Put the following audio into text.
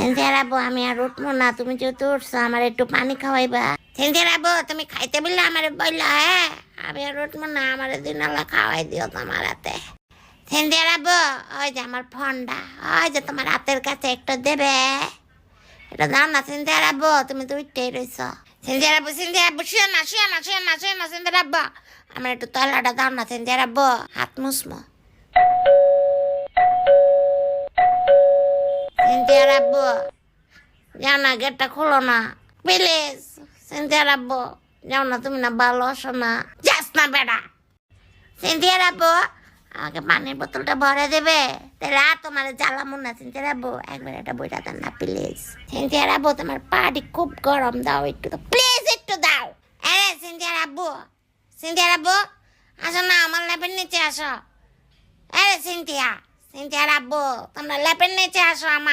সেন্সিয়ার আমি আর উঠবো না। তুমি যেহেতু উঠছো, আমার একটু পানি খাওয়াইবা। সেন্সিয়ার আব্বু তুমি খাইতে বললে আমার বললা হ্যাঁ? আমি আর উঠবো না, আমার দিন আল্লাহ খাওয়াই দিও তোমার হাতে। সেন্সিয়ার আব্বু ওই যে আমার ফোনটা, ওই যে তোমার হাতের কাছে একটু দেবে। এটা দাও না সিন্ধিয়ার আব্বু তুমি তো উঠতেই রইছ। সিন্ধিয়ার আব্বু সিন্ধিয়ার আব্বু শুয়ে না শুয়ে না শুয়ে না শুয়ে না সিন্ধিয়ার আব্বু আমার একটু তলাটা দাও না সিন্ধিয়ার আব্বু হাত মুসমো। সিন্ধিয়ার আব্বু যাও না, গেটটা খোলো না। প্লিজ সিন্ধিয়ার আব্বু যাও না, তুমি না ভালো আসো না। যাস না বেড়া। সিন্ধিয়ার আব্বু আমাকে পানির বোতলটা ভরে দেবে। তাহলে আর তোমার জ্বালামো না সিনথিয়ার আব্বু একবার একটা বইটা দেন না, প্লিজ। সিনথিয়ার আব্বু তোমার পাটি খুব গরম, দাও একটু দাও প্লিজ, একটু দাও। আরে সিনথিয়ার আব্বু সিনথিয়ার আব্বু আসো না, আমার ল্যাপের নিচে আসো। আরে সিনথিয়া সিনথিয়ার আব্বু তোমরা ল্যাপের নিচে আসো আমার।